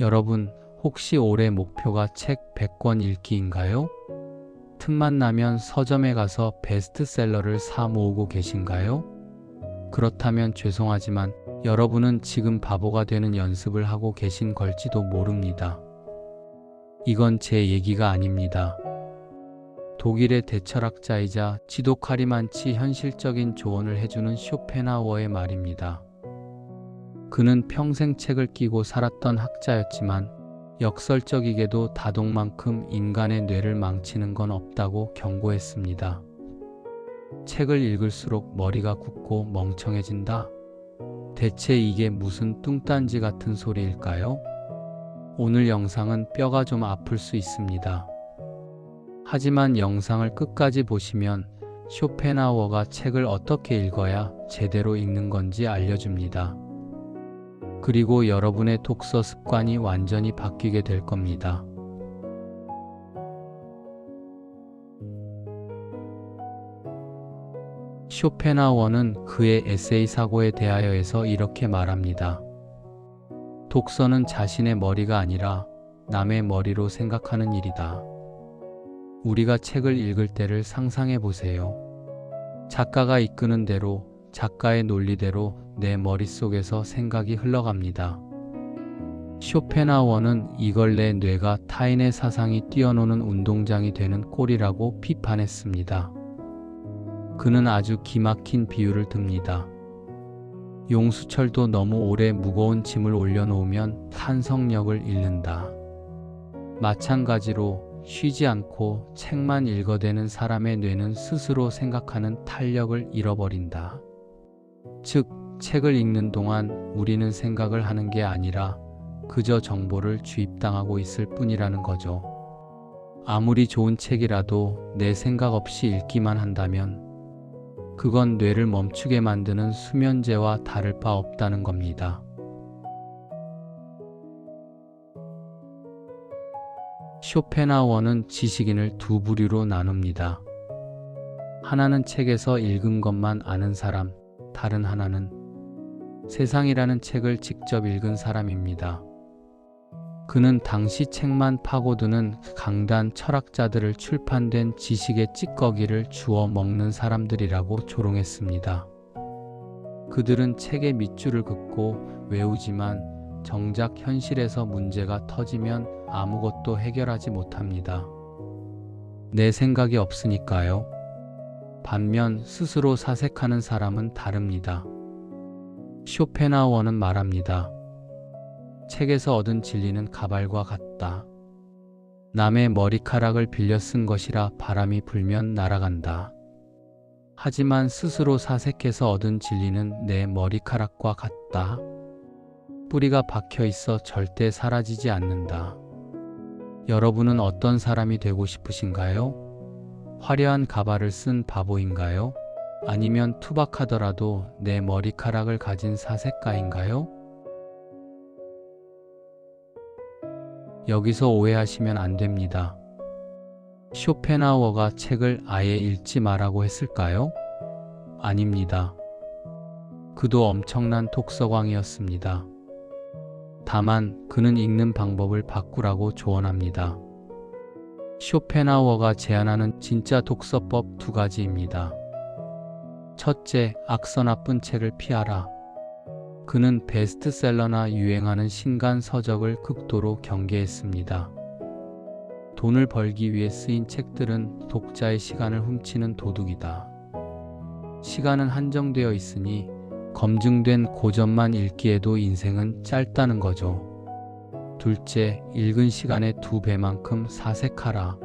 여러분, 혹시 올해 목표가 책 100권 읽기인가요? 틈만 나면 서점에 가서 베스트셀러를 사 모으고 계신가요? 그렇다면 죄송하지만 여러분은 지금 바보가 되는 연습을 하고 계신 걸지도 모릅니다. 이건 제 얘기가 아닙니다. 독일의 대철학자이자 지도 카리만치 현실적인 조언을 해주는 쇼펜하워의 말입니다. 그는 평생 책을 끼고 살았던 학자였지만 역설적이게도 다독만큼 인간의 뇌를 망치는 건 없다고 경고했습니다. 책을 읽을수록 머리가 굳고 멍청해진다. 대체 이게 무슨 뚱딴지 같은 소리일까요? 오늘 영상은 뼈가 좀 아플 수 있습니다. 하지만 영상을 끝까지 보시면 쇼펜하워가 책을 어떻게 읽어야 제대로 읽는 건지 알려줍니다. 그리고 여러분의 독서 습관이 완전히 바뀌게 될 겁니다. 쇼펜하워는 그의 에세이 사고에 대하여에서 이렇게 말합니다. 독서는 자신의 머리가 아니라 남의 머리로 생각하는 일이다. 우리가 책을 읽을 때를 상상해 보세요. 작가가 이끄는 대로 작가의 논리대로 내 머릿속에서 생각이 흘러갑니다. 쇼펜하워는 이걸 내 뇌가 타인의 사상이 뛰어노는 운동장이 되는 꼴이라고 비판했습니다. 그는 아주 기막힌 비유를 듭니다. 용수철도 너무 오래 무거운 짐을 올려놓으면 탄성력을 잃는다. 마찬가지로 쉬지 않고 책만 읽어대는 사람의 뇌는 스스로 생각하는 탄력을 잃어버린다. 즉, 책을 읽는 동안 우리는 생각을 하는 게 아니라 그저 정보를 주입당하고 있을 뿐이라는 거죠. 아무리 좋은 책이라도 내 생각 없이 읽기만 한다면 그건 뇌를 멈추게 만드는 수면제와 다를 바 없다는 겁니다. 쇼펜하워는 지식인을 두 부류로 나눕니다. 하나는 책에서 읽은 것만 아는 사람, 다른 하나는 세상이라는 책을 직접 읽은 사람입니다. 그는 당시 책만 파고드는 강단 철학자들을 출판된 지식의 찌꺼기를 주워 먹는 사람들이라고 조롱했습니다. 그들은 책의 밑줄을 긋고 외우지만 정작 현실에서 문제가 터지면 아무것도 해결하지 못합니다. 내 생각이 없으니까요. 반면 스스로 사색하는 사람은 다릅니다. 쇼펜하워는 말합니다. 책에서 얻은 진리는 가발과 같다. 남의 머리카락을 빌려 쓴 것이라 바람이 불면 날아간다. 하지만 스스로 사색해서 얻은 진리는 내 머리카락과 같다. 뿌리가 박혀 있어 절대 사라지지 않는다. 여러분은 어떤 사람이 되고 싶으신가요? 화려한 가발을 쓴 바보인가요? 아니면 투박하더라도 내 머리카락을 가진 사색가인가요? 여기서 오해하시면 안 됩니다. 쇼펜하워가 책을 아예 읽지 말라고 했을까요? 아닙니다. 그도 엄청난 독서광이었습니다. 다만 그는 읽는 방법을 바꾸라고 조언합니다. 쇼펜하워가 제안하는 진짜 독서법 두 가지입니다. 첫째, 악서 나쁜 책을 피하라. 그는 베스트셀러나 유행하는 신간 서적을 극도로 경계했습니다. 돈을 벌기 위해 쓰인 책들은 독자의 시간을 훔치는 도둑이다. 시간은 한정되어 있으니 검증된 고전만 읽기에도 인생은 짧다는 거죠. 둘째, 읽은 시간의 두 배만큼 사색하라.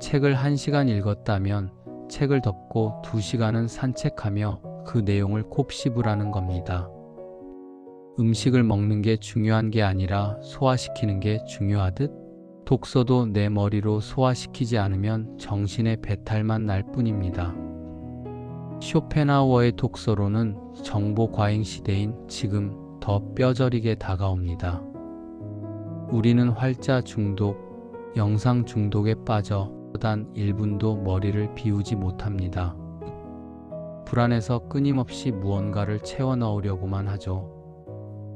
책을 한 시간 읽었다면 책을 덮고 두 시간은 산책하며 그 내용을 곱씹으라는 겁니다. 음식을 먹는 게 중요한 게 아니라 소화시키는 게 중요하듯 독서도 내 머리로 소화시키지 않으면 정신의 배탈만 날 뿐입니다. 쇼펜하워의 독서로는 정보 과잉 시대인 지금 더 뼈저리게 다가옵니다. 우리는 활자 중독, 영상 중독에 빠져 단 1분도 머리를 비우지 못합니다. 불안해서 끊임없이 무언가를 채워 넣으려고만 하죠.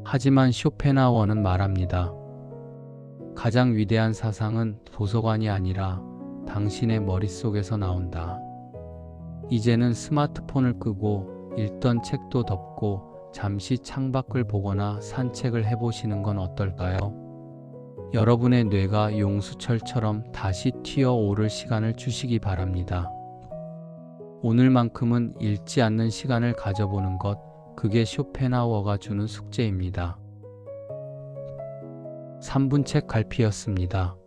하지만 쇼펜하워는 말합니다. 가장 위대한 사상은 도서관이 아니라 당신의 머릿속에서 나온다. 이제는 스마트폰을 끄고 읽던 책도 덮고 잠시 창밖을 보거나 산책을 해보시는 건 어떨까요? 여러분의 뇌가 용수철처럼 다시 튀어오를 시간을 주시기 바랍니다. 오늘만큼은 읽지 않는 시간을 가져보는 것, 그게 쇼펜하워가 주는 숙제입니다. 3분 책 갈피였습니다.